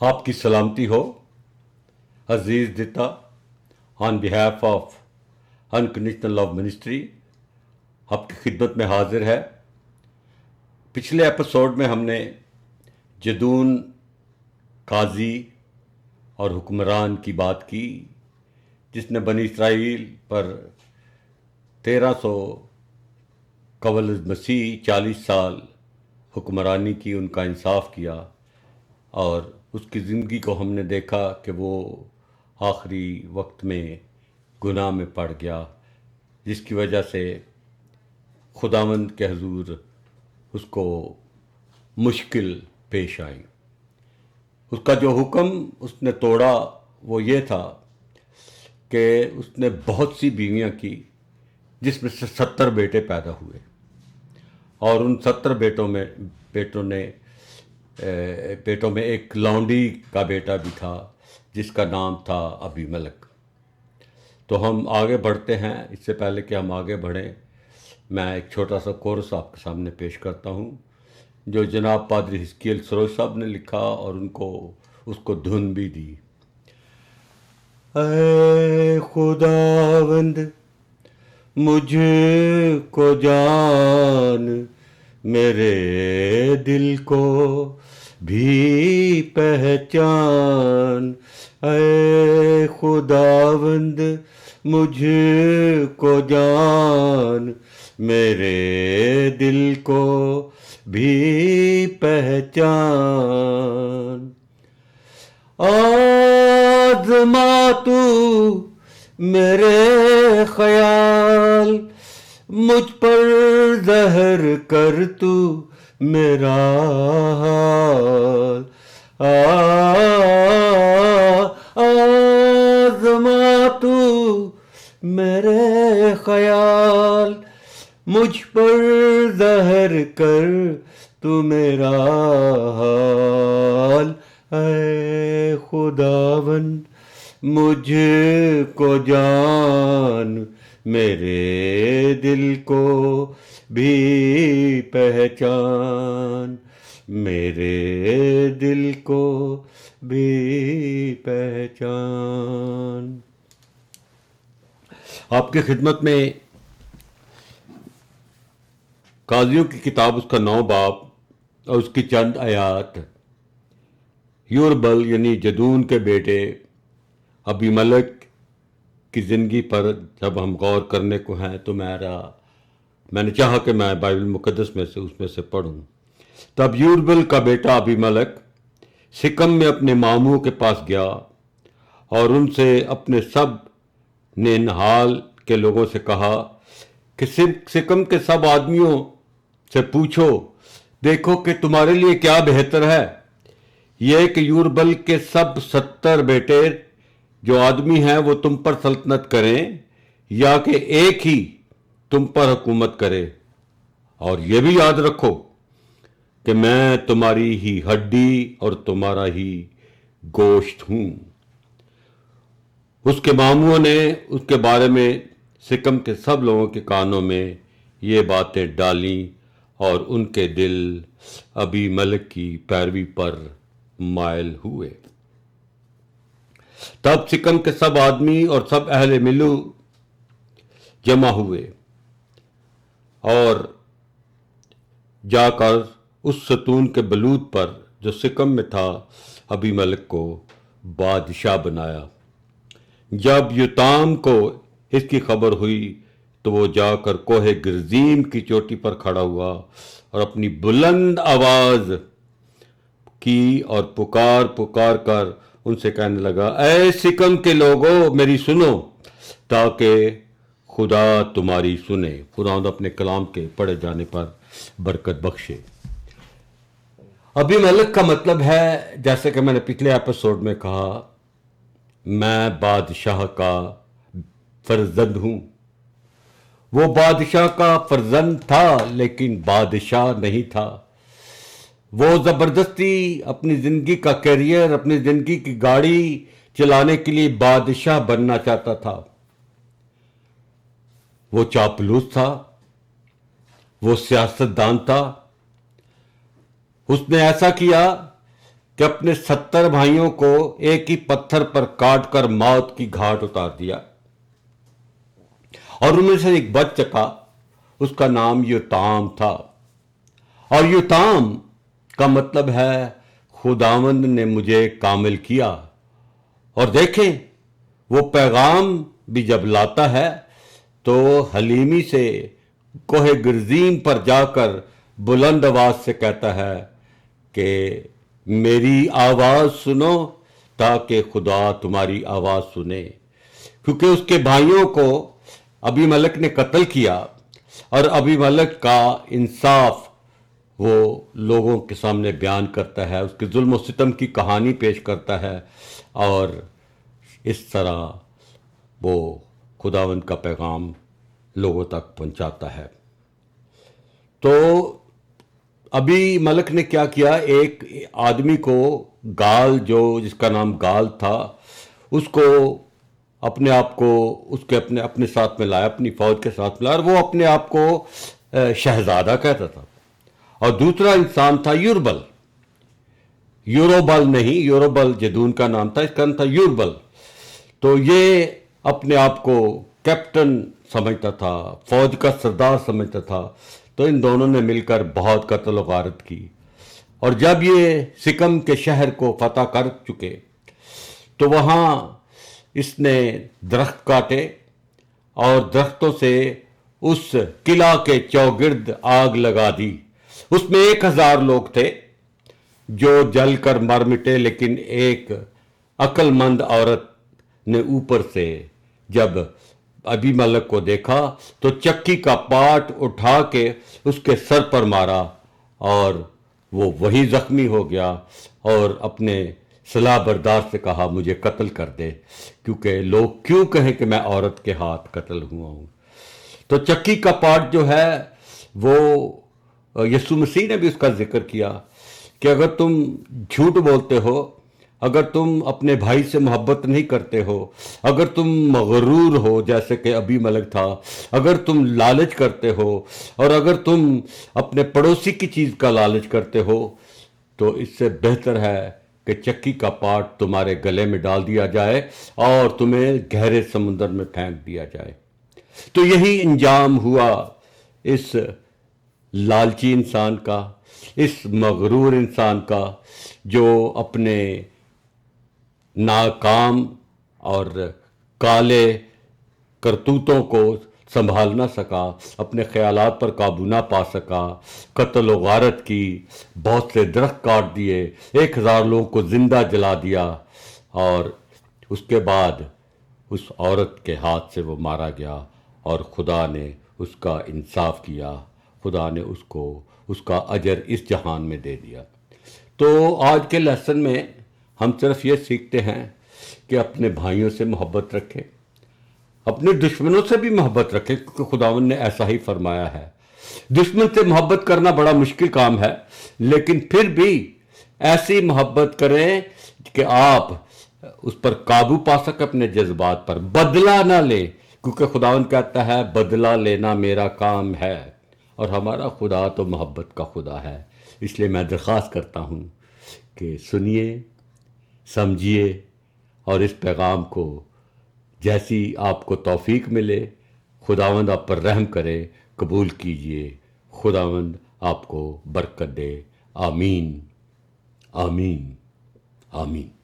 آپ کی سلامتی ہو۔ عزیز دتا on behalf of unconditional love ministry آپ کی خدمت میں حاضر ہے۔ پچھلے ایپیسوڈ میں ہم نے جدون قاضی اور حکمران کی بات کی، جس نے بنی اسرائیل پر تیرہ سو قبل مسیح چالیس سال حکمرانی کی، ان کا انصاف کیا اور اس کی زندگی کو ہم نے دیکھا کہ وہ آخری وقت میں گناہ میں پڑ گیا، جس کی وجہ سے خداوند کے حضور اس کو مشکل پیش آئی اس کا جو حکم اس نے توڑا وہ یہ تھا کہ اس نے بہت سی بیویاں کی، جس میں سے ستر بیٹے پیدا ہوئے۔ اور ان ستر بیٹوں میں، بیٹوں نے بیٹوں میں ایک لانڈی کا بیٹا بھی تھا، جس کا نام تھا ابھی ملک۔ تو ہم آگے بڑھتے ہیں۔ اس سے پہلے کہ ہم آگے بڑھیں، میں ایک چھوٹا سا کورس آپ کے سامنے پیش کرتا ہوں، جو جناب پادری ہسکیل سروج صاحب نے لکھا اور ان کو، اس کو دھن بھی دی۔ اے خداوند، مجھ کو جان، میرے دل کو بھی پہچان۔ اے خداوند، مجھ کو جان۔ میرے دل کو بھی پہچان۔ آزما تو میرے خیال، مجھ پر زہر کر تو میرا۔ حال آزما تو میرے خیال، مجھ پر زہر کر تو میرا حال۔ اے خداون، مجھ کو جان، میرے دل کو بھی پہچان، میرے دل کو بھی پہچان۔ آپ کی خدمت میں قاضیوں کی کتاب، اس کا نو باپ اور اس کی چند آیات یوربل یعنی جدون کے بیٹے ابھی ملک کی زندگی پر جب ہم غور کرنے کو ہیں تو میرا میں نے چاہا کہ میں بائبل مقدس میں سے اس میں سے پڑھوں۔ تب یوربل کا بیٹا ابھی ملک سکم میں اپنے ماموں کے پاس گیا اور ان سے اپنے سب نے نحال کے لوگوں سے کہا کہ سکم کے سب آدمیوں سے پوچھو، دیکھو کہ تمہارے لیے کیا بہتر ہے۔ یہ کہ یوربل کے سب ستر بیٹے جو آدمی ہیں وہ تم پر سلطنت کریں یا کہ ایک ہی تم پر حکومت کرے اور یہ بھی یاد رکھو کہ میں تمہاری ہی ہڈی اور تمہارا ہی گوشت ہوں۔ اس کے ماموں نے اس کے بارے میں سکم کے سب لوگوں کے کانوں میں یہ باتیں ڈالیں اور ان کے دل ابھی ملک کی پیروی پر مائل ہوئے۔ تب سکم کے سب آدمی اور سب اہل ملو جمع ہوئے۔ اور جا کر اس ستون کے بلود پر جو سکم میں تھا ابھی ملک کو بادشاہ بنایا۔ جب یوتام کو اس کی خبر ہوئی تو وہ جا کر کوہ گرزیم کی چوٹی پر کھڑا ہوا اور اپنی بلند آواز کی اور پکار پکار کر ان سے کہنے لگا، اے سکم کے لوگوں میری سنو، تاکہ خدا تمہاری سنے خدا اپنے کلام کے پڑھے جانے پر برکت بخشے۔ ابھی ملک کا مطلب ہے، جیسے کہ میں نے پچھلے ایپیسوڈ میں کہا، میں بادشاہ کا فرزند ہوں۔ وہ بادشاہ کا فرزند تھا، لیکن بادشاہ نہیں تھا۔ وہ زبردستی اپنی زندگی کا کیریئر، اپنی زندگی کی گاڑی چلانے کے لیے بادشاہ بننا چاہتا تھا۔ وہ چاپلوس تھا، وہ سیاست دان تھا۔ اس نے ایسا کیا کہ اپنے ستر بھائیوں کو ایک ہی پتھر پر کاٹ کر موت کی گھاٹ اتار دیا۔ اور ان میں سے ایک بچ چکا، اس کا نام یوتام تھا۔ اور یوتام کا مطلب ہے، خداوند نے مجھے کامل کیا۔ اور دیکھیں، وہ پیغام بھی جب لاتا ہے تو حلیمی سے کوہ گرزیم پر جا کر بلند آواز سے کہتا ہے کہ میری آواز سنو تاکہ خدا تمہاری آواز سنے۔ کیونکہ اس کے بھائیوں کو ابھی ملک نے قتل کیا اور ابھی ملک کا انصاف وہ لوگوں کے سامنے بیان کرتا ہے، اس کے ظلم و ستم کی کہانی پیش کرتا ہے اور اس طرح وہ خداوند کا پیغام لوگوں تک پہنچاتا ہے۔ تو ابھی ملک نے کیا کیا؟ ایک آدمی کو گال جو جس کا نام گال تھا، اس کو اپنے آپ کو، اس کے اپنے اپنے ساتھ میں لایا، اپنی فوج کے ساتھ میں لایا، اور وہ اپنے آپ کو شہزادہ کہتا تھا۔ اور دوسرا انسان تھا یوربل۔ یوروبل نہیں، یوروبل جدون کا نام تھا، اس کا نام تھا یوربل۔ تو یہ اپنے آپ کو کیپٹن سمجھتا تھا، فوج کا سردار سمجھتا تھا۔ تو ان دونوں نے مل کر بہت قتل و غارت کی۔ اور جب یہ سکم کے شہر کو فتح کر چکے، تو وہاں اس نے درخت کاٹے اور درختوں سے اس قلعہ کے چوگرد آگ لگا دی۔ اس میں ایک ہزار لوگ تھے جو جل کر مر مٹے، لیکن ایک عقل مند عورت نے اوپر سے جب ابھی ملک کو دیکھا تو چکی کا پاٹ اٹھا کے اس کے سر پر مارا اور وہ وہی زخمی ہو گیا اور اپنے صلاح بردار سے کہا، مجھے قتل کر دے، کیونکہ لوگ کیوں کہیں کہ میں عورت کے ہاتھ قتل ہوا ہوں. تو چکی کا پاٹ جو ہے، وہ یسو مسیح نے بھی اس کا ذکر کیا کہ اگر تم جھوٹ بولتے ہو اگر تم اپنے بھائی سے محبت نہیں کرتے ہو، اگر تم مغرور ہو جیسے کہ ابھی ملک تھا، اگر تم لالچ کرتے ہو اور اگر تم اپنے پڑوسی کی چیز کا لالچ کرتے ہو، تو اس سے بہتر ہے کہ چکی کا پاٹ تمہارے گلے میں ڈال دیا جائے اور تمہیں گہرے سمندر میں پھینک دیا جائے۔ تو یہی انجام ہوا اس لالچی انسان کا، اس مغرور انسان کا جو اپنے ناکام اور کالے کرتوتوں کو سنبھال نہ سکا، اپنے خیالات پر قابو نہ پا سکا۔ قتل و غارت کی بہت سے درخت کاٹ دیے، ایک ہزار لوگوں کو زندہ جلا دیا اور اس کے بعد اس عورت کے ہاتھ سے وہ مارا گیا اور خدا نے اس کا انصاف کیا۔ خدا نے اس کو، اس کا اجر اس جہان میں دے دیا۔ تو آج کے لیسن میں ہم صرف یہ سیکھتے ہیں کہ اپنے بھائیوں سے محبت رکھیں، اپنے دشمنوں سے بھی محبت رکھیں، کیونکہ خداون نے ایسا ہی فرمایا ہے۔ دشمن سے محبت کرنا بڑا مشکل کام ہے، لیکن پھر بھی ایسی محبت کریں کہ آپ اس پر قابو پا سکیں اپنے جذبات پر۔ بدلہ نہ لیں، کیونکہ خداون کہتا ہے، بدلہ لینا میرا کام ہے، اور ہمارا خدا تو محبت کا خدا ہے۔ اس لیے میں درخواست کرتا ہوں کہ سنیے سمجھیے اور اس پیغام کو جیسی آپ کو توفیق ملے، خداوند آپ پر رحم کرے، قبول کیجیے خداوند آپ کو برکت دے۔ آمین۔ آمین۔ آمین۔